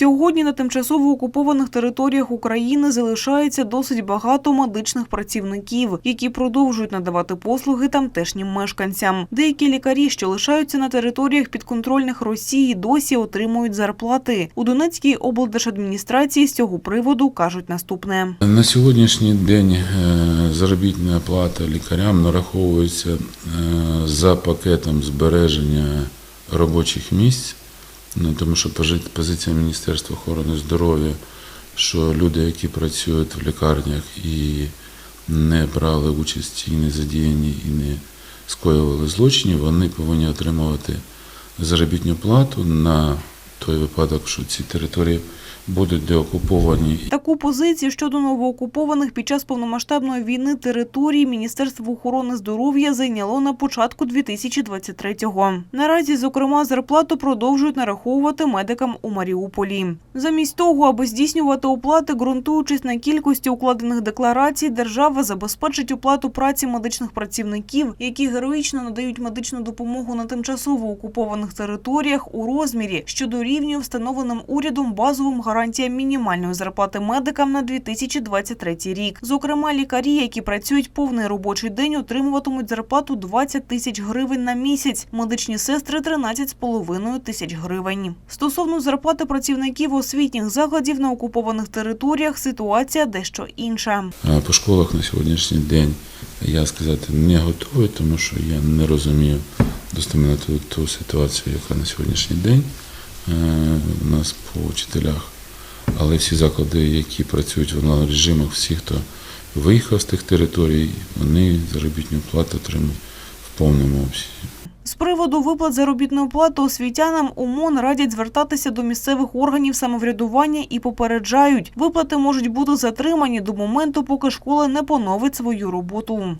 Сьогодні на тимчасово окупованих територіях України залишається досить багато медичних працівників, які продовжують надавати послуги тамтешнім мешканцям. Деякі лікарі, що лишаються на територіях підконтрольних Росії, досі отримують зарплати. У Донецькій облдержадміністрації з цього приводу кажуть наступне. На сьогоднішній день е, заробітна плата лікарям нараховується е, за пакетом збереження робочих місць, Ну, тому що позиція Міністерства охорони здоров'я, що люди, які працюють в лікарнях і не брали участі, і не задіяні, і не скоювали злочинів, вони повинні отримувати заробітну плату на той випадок, що ці території будуть деокуповані Таку позицію щодо новоокупованих під час повномасштабної війни територій Міністерство охорони здоров'я зайняло на початку 2023-го. Наразі, зокрема, зарплату продовжують нараховувати медикам у Маріуполі. Замість того, аби здійснювати оплати, ґрунтуючись на кількості укладених декларацій, держава забезпечить оплату праці медичних працівників, які героїчно надають медичну допомогу на тимчасово окупованих територіях у розмірі, що дорівнює встановленим урядом базовим гарантіям мінімальної зарплати медикам на 2023 рік. Зокрема, лікарі, які працюють повний робочий день, отримуватимуть зарплату 20 тисяч гривень на місяць. Медичні сестри 13,5 тисяч гривень. Стосовно зарплати працівників освітніх закладів на окупованих територіях, ситуація дещо інша. По школах на сьогоднішній день я сказати не готовий, тому що я не розумію достеменно ту, ту ситуацію, яка на сьогоднішній день у нас по вчителях. Але всі заклади, які працюють в онлайн режимах, всі, хто виїхав з тих територій, вони заробітну плату отримують в повному обсязі. З приводу виплат заробітної плати освітянам УМОН радять звертатися до місцевих органів самоврядування і попереджають, виплати можуть бути затримані до моменту, поки школа не поновить свою роботу.